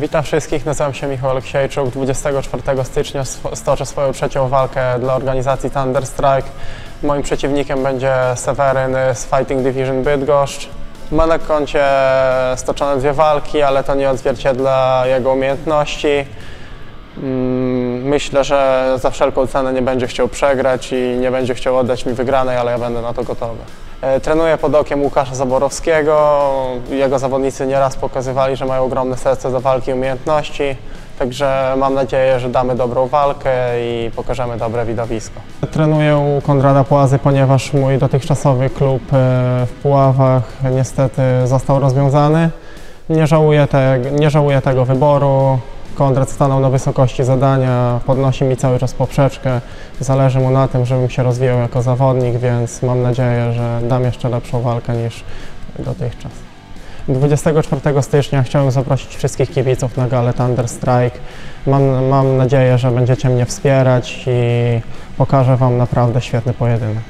Witam wszystkich, nazywam się Michał Aleksiejczuk. 24 stycznia stoczę swoją trzecią walkę dla organizacji Thunder Strike. Moim przeciwnikiem będzie Seweryn z Fighting Division Bydgoszcz. Ma na koncie stoczone dwie walki, ale to nie odzwierciedla jego umiejętności. Mm, Myślę, że za wszelką cenę nie będzie chciał przegrać i nie będzie chciał oddać mi wygranej, ale ja będę na to gotowy. E, Trenuję pod okiem Łukasza Zaborowskiego. Jego zawodnicy nieraz pokazywali, że mają ogromne serce do walki i umiejętności. Także mam nadzieję, że damy dobrą walkę i pokażemy dobre widowisko. Trenuję u Konrada Płazy, ponieważ mój dotychczasowy klub e, w Puławach niestety został rozwiązany. Nie żałuję, te, nie żałuję tego wyboru. Konrad stanął na wysokości zadania, podnosi mi cały czas poprzeczkę. Zależy mu na tym, żebym się rozwijał jako zawodnik, więc mam nadzieję, że dam jeszcze lepszą walkę niż dotychczas. 24 stycznia chciałem zaprosić wszystkich kibiców na galę Thunder Strike. Mam, mam nadzieję, że będziecie mnie wspierać i pokażę Wam naprawdę świetny pojedynek.